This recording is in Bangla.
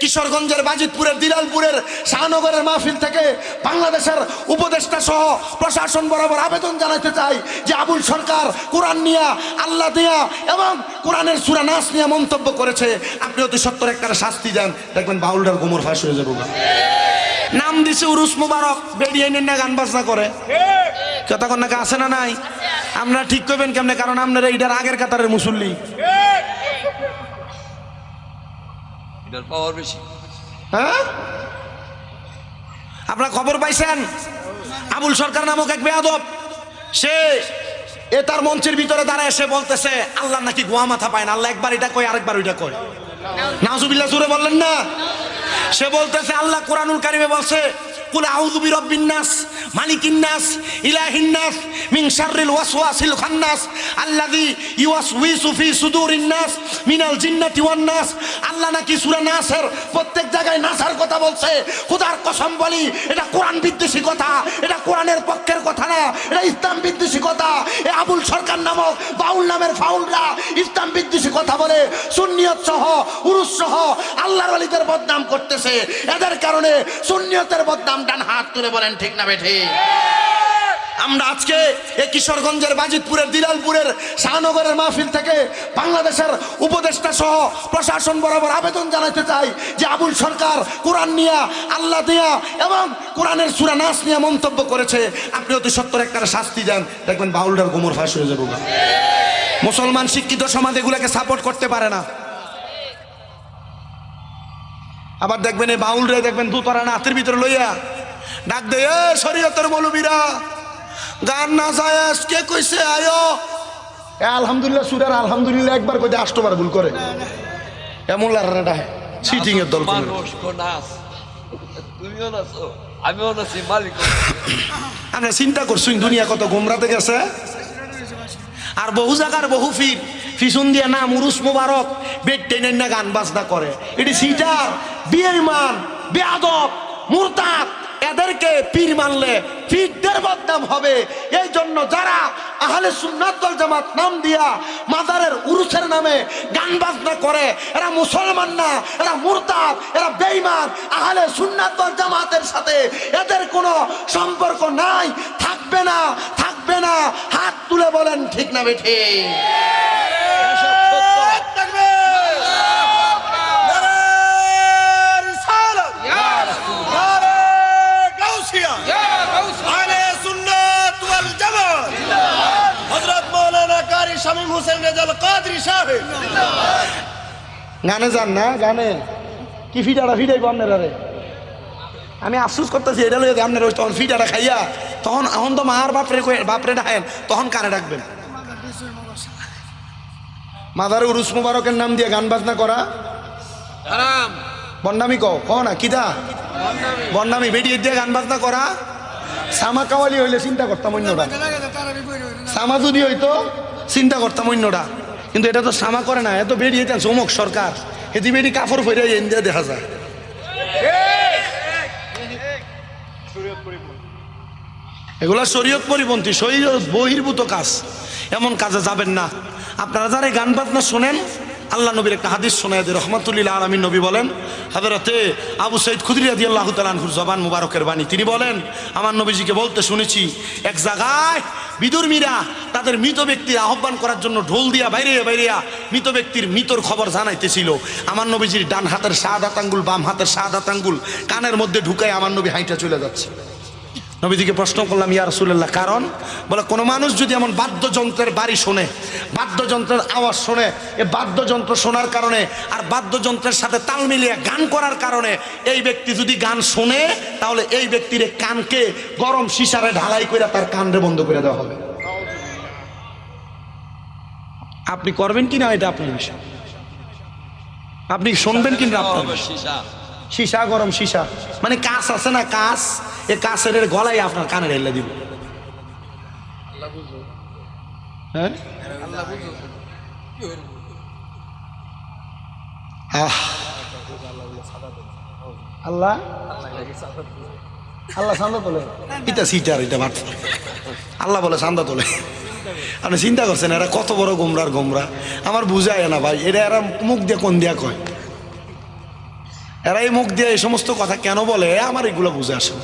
কিশোরগঞ্জের বাজিতপুরের দিলালপুরের শাহনগরের মাহফিল থেকে বাংলাদেশের উপদেষ্টা সহ প্রশাসন বরাবর আবেদন জানাতে চাই যে আবুল সরকার কোরআন নিয়া আল্লাহ দিয়া এবং কোরআনের সুরা নাস নিয়ে মন্তব্য করেছে। আপনি অতি সত্তর একটা শাস্তি দেন। দেখবেন বাউলটার গোমর ফাঁস হয়ে যাব নাম দিছে উরুস মুবারক বেরিয়ে নেন না গান বাজনা করে। কতক্ষণ নাকি আছে না নাই? আপনারা ঠিক করবেন কেমনে? কারণ আপনারা এইটার আগের কাতারের মুসল্লি। এটার পাওয়ার বেশি হ্যাঁ? আপনারা খবর পাইছেন? আবুল সরকার নামক এক বেয়াদব, সে এ তার মঞ্চের ভিতরে দাঁড়ায় এসে বলতেছে, আল্লাহ নাকি গোয়া মাথা পায় না, আল্লাহ একবার এটা কয়, আরেকবার ওইটা কয়। নাজুবিল্লাহ সুরে বললেন না। সে বলতেছে, আল্লাহ কোরআনুল কারিমে বলছে, কুল আউযু বিরাব্বিন নাস। মালিকিন নাস ইলাহিন নাস মিন শাররিল ওয়াসওয়াসিল খান্নাস, আল্লাযী ইউওয়াসউইসু ফি সুদুরিন নাস মিনাল জিন্নাতি ওয়ান নাস আল্লাহ নাকি সূরা নাসের প্রত্যেক জায়গায় নাসার কথা বলছে। খোদার কসম বলি, এটা কোরআন বিদ্বেষী কথা, এটা কোরআনের পক্ষের কথা না, এটা ইসলাম বিদ্বেষী কথা। এ আবুল সরকার নামক বাউল নামের ফাউলরা ইসলাম বিদ্বেষী কথা বলে, সুন্নিয়ত সহ, উরুস সহ আল্লাহর ওয়ালিদের বদনাম করতেছে। এদের কারণে সুন্নিয়তের বদনাম ডান হাত তুলে বলেন, ঠিক না বেঠি আমরা আজকে এই কিশোরগঞ্জের বাজিতপুরের, দিলালপুরের শাহনগরের মাহফিল থেকে বাংলাদেশের উপদেষ্টা সহ প্রশাসন বরাবর আবেদন জানাতে চাই যে আবুল সরকার কোরআন নিয়া, আল্লাহ দিয়া এবং কোরআনের সুরা নাস নিয়ে মন্তব্য করেছে। আপনি অতি সত্তর একটা শাস্তি দেন, দেখবেন বাউলটার গোমর ফাঁস হয়ে যাব মুসলমান শিক্ষিত সমাজ এগুলাকে সাপোর্ট করতে পারে না। আবার দেখবেন এই বাউলরে দেখবেন দুতরা নাথের ভিতরে লইয়া ডাক দে শরীয়তের মৌলবীরা গান না যায় কে কইছে আয়ো। এ আলহামদুলিল্লাহ সুরার আলহামদুলিল্লাহ একবার কইতে আষ্টবার ভুল করে। এমন লারা ডাহে সিটিং এর দল আমরা চিন্তা করছুন দুনিয়া কত গোমরাতে গেছে? আর বহু জায়গার বহু ফির ফিসুন দিয়া নাম উরুস মুবারক বেড টেনের না গান বাজনা করে। এটি সিটার বিয়েমান বেয়াদব মুরতাদ। এদেরকে পীর মানলে পীরদের বদনাম হবে। এই জন্য যারা আহলে সুন্নাত ওয়াল জামাত নাম দিয়া মাদারের উরুসের নামে গান বাজনা করে, এরা মুসলমান না, এরা মুরতাদ, এরা বেঈমান, আহলে সুন্নাত ওয়াল জামাতের সাথে এদের কোনো সম্পর্ক নাই। থাকবে না থাকবে না। হাত তুলে বলেন, ঠিক না বেঠে? গানে যান না গানে। কি ফিটাটা ফিটাইব আপনারা রে আমি আফসুস করতেছি এটা লইয়া আপনার ওই তখন ফিটাটা খাইয়া তখন এখন তো মার বাপরে বাপরে ডাকেন তখন কানে ডাকবেন। মাদার উরুস মুবারকের নাম দিয়ে গান বাজনা করা। আরাম বন্ডামি কও কও না কিদা? বন্ডামি বেরিয়ে দিয়ে গান বাজনা করা। সামা কাওয়ালি হইলে চিন্তা করতাম অন্যটা সামা যদি হইতো চিন্তা করতাম অন্যটা কিন্তু এটা তো সামা করে না, এত বেরিয়ে যান চমক সরকার। এটি বেরি কাপড় ফেরে ইন্ডিয়া দেখা যায়। এগুলা শরীয়ত পরিপন্থী, শরীয়ত বহির্ভূত কাজ। এমন কাজে যাবেন না। আপনারা যারা এই গান বাজনা শোনেন, আল্লাহ নবীর একটা হাদিস শোনায় রহমতুল্লাহ আলমী নবী বলেন হাজরাতে আবু সৈদ খুদরিয়াদি আল্লাহ তালানহুর জবান মুবারকের বাণী। তিনি বলেন, আমার নবীজিকে বলতে শুনেছি, এক জায়গায় বিদুর্মীরা তাদের মৃত ব্যক্তির আহ্বান করার জন্য ঢোল দিয়া বাইরে বাইরিয়া মৃত ব্যক্তির মৃতর খবর জানাইতেছিল। আমার নবীজির ডান হাতের সাদ আতাঙ্গুল বাম হাতের সাদ আতাঙ্গুল কানের মধ্যে ঢুকায় আমার নবী হাইটা চলে যাচ্ছে। নবীজিকে প্রশ্ন করলাম ইয়া রসুল্লাহ কারণ? বলে কোনো মানুষ যদি এমন বাদ্যযন্ত্রের বাড়ি শোনে বাদ্যযন্ত্রের আওয়াজ শোনে এ বাদ্যযন্ত্র শোনার কারণে আর বাদ্যযন্ত্রের সাথে তাল মিলিয়ে গান করার কারণে এই ব্যক্তি যদি গান শোনে তাহলে এই ব্যক্তির কানকে গরম সিসারে ঢালাই করে তার কানরে বন্ধ করে দেওয়া হবে। আপনি করবেন কিনা এটা আপনার বিষয় আপনি শুনবেন কিনা আপনার। সীসা গরম সীসা। মানে কাঁচ আছে না কাঁচ? এ এর গলায় আপনার কানে ঢেলে দিব। হ্যাঁ। আল্লাহ আল্লাহ? চান্দা তোলে। এটা সিটার এটা বাট আল্লাহ বলে চান্দা তোলে। আপনি চিন্তা করছেন এরা কত বড় গোমরার গোমরা? আমার বুঝায় না ভাই এটা এরা মুখ দিয়ে কোন দিয়া কয়? এরা এই মুখ দিয়ে এই সমস্ত কথা কেন বলে? আমার এগুলো বুঝে আসে।